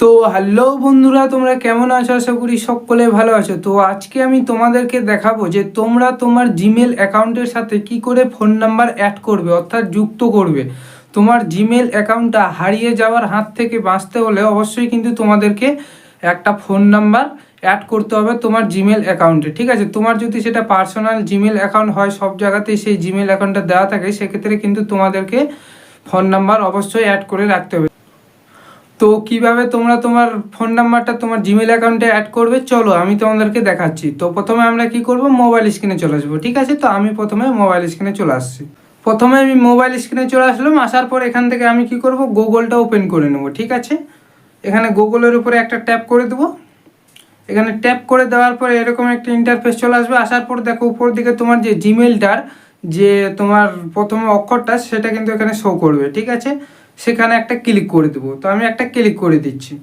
তো হ্যালো বন্ধুরা, তোমরা কেমন আছো? আশা করি সকলে ভালো আছো। তো আজকে আমি তোমাদেরকে দেখাবো যে তোমরা তোমার জিমেল অ্যাকাউন্টের সাথে কি করে ফোন নাম্বার অ্যাড করবে, অর্থাৎ যুক্ত করবে। তোমার জিমেল অ্যাকাউন্টটা হারিয়ে যাওয়ার হাত থেকে বাঁচতে হলে অবশ্যই কিন্তু তোমাদেরকে একটা ফোন নাম্বার অ্যাড করতে হবে তোমার জিমেল অ্যাকাউন্টে, ঠিক আছে? তোমার যদি সেটা পার্সোনাল জিমেল অ্যাকাউন্ট হয়, সব জায়গাতেই সেই জিমেল অ্যাকাউন্টটা দেওয়া থাকে, সেক্ষেত্রে কিন্তু তোমাদেরকে ফোন নাম্বার অবশ্যই অ্যাড করে রাখতে হবে। তো কীভাবে তোমরা তোমার ফোন নাম্বারটা তোমার জিমেল অ্যাকাউন্টে অ্যাড করবে? চলো, আমি তোমাদেরকে দেখাচ্ছি। তো প্রথমে আমরা কি করব? মোবাইল স্ক্রিনে চলে আসব, ঠিক আছে? তো আমি প্রথমে মোবাইল স্ক্রিনে চলে আসছি। প্রথমে আমি মোবাইল স্ক্রিনে চলে আসলাম, আসার পর এখান থেকে আমি কি করব? গুগলটা ওপেন করে নেব, ঠিক আছে? এখানে গুগলের উপরে একটা ট্যাপ করে দেবো। এখানে ট্যাপ করে দেওয়ার পরে এরকম একটা ইন্টারফেস চলে আসবে। আসার পর দেখো, উপর দিকে তোমার যে জিমেলটার যে তোমার প্রথমে অক্ষরটা, সেটা কিন্তু এখানে শো করবে, ঠিক আছে? সেখানে একটা ক্লিক করে দেবো। তো আমি একটা ক্লিক করে দিচ্ছি।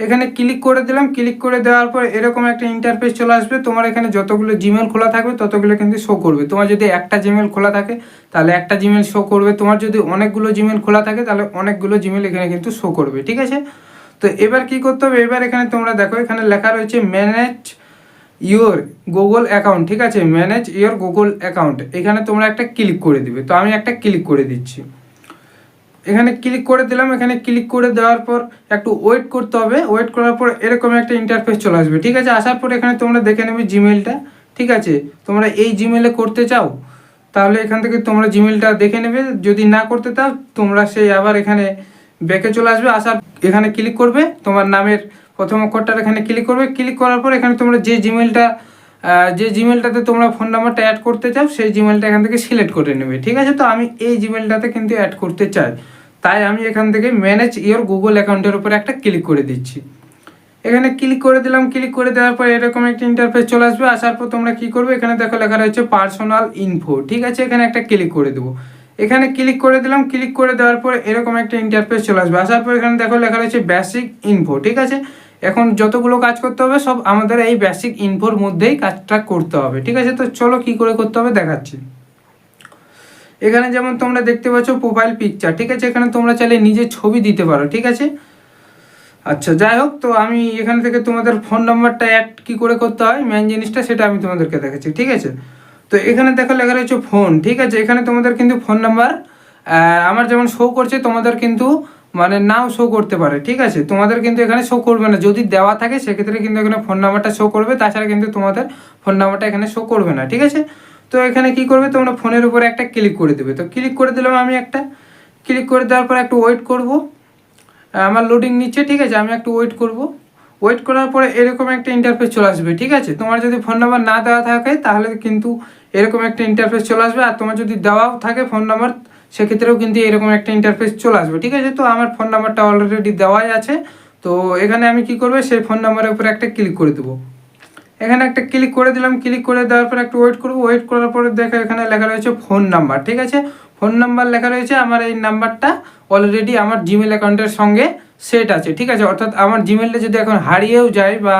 এখানে ক্লিক করে দিলাম। ক্লিক করে দেওয়ার পর এরকম একটা ইন্টারফেস চলে আসবে। তোমার এখানে যতগুলো জিমেল খোলা থাকবে, ততগুলো কিন্তু শো করবে। তোমার যদি একটা জিমেল খোলা থাকে, তাহলে একটা জিমেল শো করবে। তোমার যদি অনেকগুলো জিমেল খোলা থাকে, তাহলে অনেকগুলো জিমেল এখানে কিন্তু শো করবে, ঠিক আছে? তো এবার কি করতে হবে? এবার এখানে তোমরা দেখো, এখানে লেখা রয়েছে ম্যানেজ ইওর গুগল অ্যাকাউন্ট ঠিক আছে? ম্যানেজ ইওর গুগল অ্যাকাউন্ট এখানে তোমরা একটা ক্লিক করে দিবে। তো আমি একটা ক্লিক করে দিচ্ছি। এখানে ক্লিক করে দিলাম, এখানে ক্লিক করে দেওয়ার পর একটু ওয়েট করতে হবে ওয়েট করার পর এরকম একটা ইন্টারফেস চলে আসবে, ঠিক আছে? আসার পর এখানে তোমরা দেখে নেবে জিমেলটা ঠিক আছে? তোমরা এই জিমেলে করতে চাও, তাহলে এখান থেকে তোমরা জিমেলটা দেখে নেবে। যদি না করতে চাও, তোমরা সেই আবার এখানে ব্যাকে চলে আসবে, আসার এখানে ক্লিক করবে, তোমার নামের প্রথম অক্ষরটার এখানে ক্লিক করবে। ক্লিক করার পর এখানে তোমরা যে জিমেলটা যে জিমেলটাতে তোমরা ফোন নাম্বারটা অ্যাড করতে চাও, সেই জিমেলটা এখান থেকে সিলেক্ট করে নেবে, ঠিক আছে? তো আমি এই জিমেলটাতে কিন্তু অ্যাড করতে চাই। তাই আমি এখান থেকে ম্যানেজ ইওর গুগল অ্যাকাউন্টের উপরে একটা ক্লিক করে দিচ্ছি। এখানে ক্লিক করে দিলাম ক্লিক করে দেওয়ার পর এরকম একটা ইন্টারফেস চলে আসবে। আসার পর তোমরা কি করবে? এখানে দেখো লেখা রয়েছে পার্সোনাল ইনফো ঠিক আছে? এখানে একটা ক্লিক করে দেবো। এখানে ক্লিক করে দিলাম ক্লিক করে দেওয়ার পর এরকম একটা ইন্টারফেস চলে আসবে। আসার পর এখানে দেখো লেখা রয়েছে বেসিক ইনফো ঠিক আছে? এখন যতগুলো কাজ করতে হবে, সব আমাদের এই বেসিক ইনফোর মধ্যেই কাজটা করতে হবে। ঠিক আছে? তো চলো কি করে করতে হবে দেখাচ্ছি। এখানে যেমন তোমরা দেখতে পাচ্ছ প্রোফাইল পিকচার ঠিক আছে? এখানে তোমরা চাইলে নিজের ছবি দিতে পারো, ঠিক আছে? আচ্ছা যাই হোক, তো আমি এখান থেকে তোমাদের ফোন নাম্বারটা অ্যাড কী করে করতে হয় মেন জিনিসটা সেটা আমি তোমাদেরকে দেখাচ্ছি, ঠিক আছে? তো এখানে দেখো লেখা রয়েছে ফোন ঠিক আছে? এখানে তোমাদের কিন্তু ফোন নাম্বার আমার যেমন শো করছে, তোমাদের কিন্তু মানে নাও শো করতে পারে, ঠিক আছে? তোমাদের কিন্তু এখানে শো করবে না। যদি দেওয়া থাকে, সেক্ষেত্রে কিন্তু এখানে ফোন নাম্বারটা শো করবে। তাছাড়া কিন্তু তোমাদের ফোন নাম্বারটা এখানে শো করবে না, ঠিক আছে? তো এখানে কি করবে? তোমরা ফোনের উপরে একটা ক্লিক করে দেবে। তো ক্লিক করে দিলাম আমি একটা। ক্লিক করে দেওয়ার পর একটু ওয়েট করব। আমার লোডিং নিচ্ছে, ঠিক আছে? আমি একটু ওয়েট করব। ওয়েট করার পরে এরকম একটা ইন্টারফেস চলে আসবে, ঠিক আছে? তোমার যদি ফোন নাম্বার না দেওয়া থাকে, তাহলে কিন্তু এরকম একটা ইন্টারফেস চলে আসবে। আর তোমার যদি দেওয়াও থাকে ফোন নাম্বার সেক্ষেত্রেও কিন্তু এরকম একটা ইন্টারফেস চলে আসবে, ঠিক আছে? তো আমার ফোন নাম্বারটা অলরেডি দেওয়াই আছে। তো এখানে আমি কি করব? সেই ফোন নাম্বারের উপরে একটা ক্লিক করে দেবো। এখানে একটা ক্লিক করে দিলাম ক্লিক করে দেওয়ার পর একটু ওয়েট করব। ওয়েট করার পরে দেখো এখানে লেখা রয়েছে ফোন নাম্বার ঠিক আছে? ফোন নাম্বার লেখা রয়েছে, আমার এই নাম্বারটা অলরেডি আমার জিমেল অ্যাকাউন্টের সঙ্গে সেট আছে, ঠিক আছে? অর্থাৎ আমার জিমেলটা যদি এখন হারিয়েও যায় বা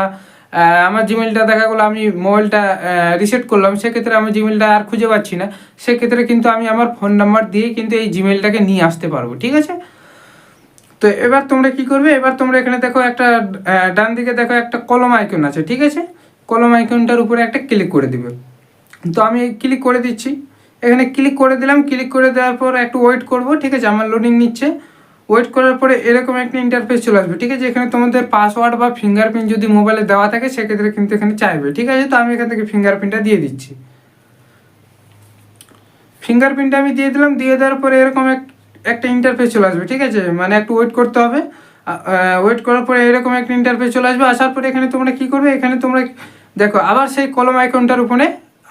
আমার জিমেলটা দেখা গেলো, আমি মোবাইলটা রিসেট করলাম। সেক্ষেত্রে আমি জিমেলটা আর খুঁজে পাচ্ছি না। সেক্ষেত্রে কিন্তু আমি আমার ফোন নাম্বার দিয়ে কিন্তু এই জিমেলটাকে নিয়ে আসতে পারব, ঠিক আছে? তো এবার তোমরা কি করবে? এবার তোমরা এখানে দেখো একটা ডান দিকে দেখো একটা কলম আইকন আছে, ঠিক আছে? কলম আইকনটার উপরে একটা ক্লিক করে দিবে। তো আমি ক্লিক করে দিচ্ছি। এখানে ক্লিক করে দিলাম ক্লিক করে দেওয়ার পর একটু ওয়েট করব, ঠিক আছে? আমার লোডিং নিচ্ছে। ওয়েট করার পরে এরকম একটা ইন্টারফেস চলে আসবে, ঠিক আছে? এখানে তোমাদের পাসওয়ার্ড বা ফিঙ্গারপ্রিন্ট যদি মোবাইলে দেওয়া থাকে, সেক্ষেত্রে কিন্তু এখানে চাইবে, ঠিক আছে? তো আমি এখান থেকে ফিঙ্গারপ্রিন্টটা দিয়ে দিচ্ছি। ফিঙ্গারপ্রিন্টটা আমি দিয়ে দিলাম, দিয়ে দেওয়ার পরে এরকম এক, একটা ইন্টারফেস চলে আসবে, ঠিক আছে? মানে একটু ওয়েট করতে হবে। ওয়েট করার পরে এরকম একটা ইন্টারফেস চলে আসবে, আসার পরে এখানে তোমরা কি করবে? এখানে তোমরা দেখো, আবার সেই কলম আইকনটার উপরে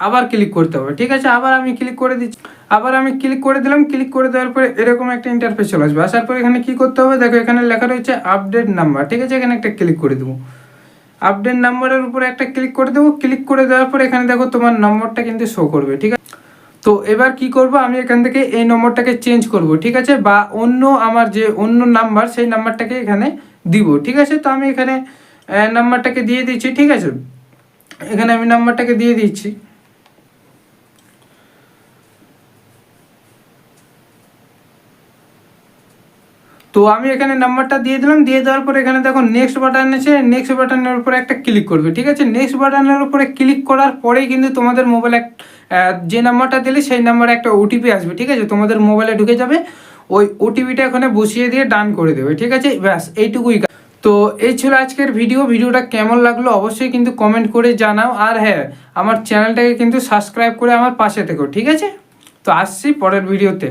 আবার ক্লিক করতে হবে। ঠিক আছে? আবার আমি ক্লিক করে দিচ্ছি। আবার আমি ক্লিক করে দিলাম। ক্লিক করে দেওয়ার পরে এরকম একটা ইন্টারফেস চলে আসবে। আসার পরে এখানে কি করতে হবে? দেখো, এখানে লেখা রয়েছে আপডেট নাম্বার ঠিক আছে? এখানে একটা ক্লিক করে দেবো। আপডেট নাম্বারের উপরে একটা ক্লিক করে দেবো। ক্লিক করে দেওয়ার পরে এখানে দেখো, তোমার নম্বরটা কিন্তু শো করবে। ঠিক আছে? তো এবার কি করব? আমি এখান থেকে এই নম্বরটাকে চেঞ্জ করব। ঠিক আছে? বা অন্য আমার যে অন্য নাম্বার সেই নাম্বারটাকে এখানে দিব। ঠিক আছে? তো আমি এখানে নাম্বারটাকে দিয়ে দিচ্ছি। ঠিক আছে? এখানে আমি নাম্বারটাকে দিয়ে দিচ্ছি। তো আমি এখানে নাম্বারটা দিয়ে দিলাম, দিয়ে দেওয়ার পর এখানে দেখো নেক্সট বাটন আছে নেক্সট বাটনের উপরে একটা ক্লিক করবে, ঠিক আছে? নেক্সট বাটনের উপরে ক্লিক করার পরেই কিন্তু তোমাদের মোবাইল এক যে নাম্বারটা দিলে সেই নাম্বারে একটা ওটিপি আসবে, ঠিক আছে? তোমাদের মোবাইলে ঢুকে যাবে, ওই ওটিপিটা এখানে বসিয়ে দিয়ে ডান করে দেবে, ঠিক আছে? ব্যাস, এইটুকুই। তো এই ছিল আজকের ভিডিও ভিডিওটা কেমন লাগল অবশ্যই কিন্তু কমেন্ট করে জানাও। আর হ্যাঁ আমার চ্যানেলটাকে কিন্তু সাবস্ক্রাইব করে আমার পাশে থেকো, ঠিক আছে? তো আসছি পরের ভিডিওতে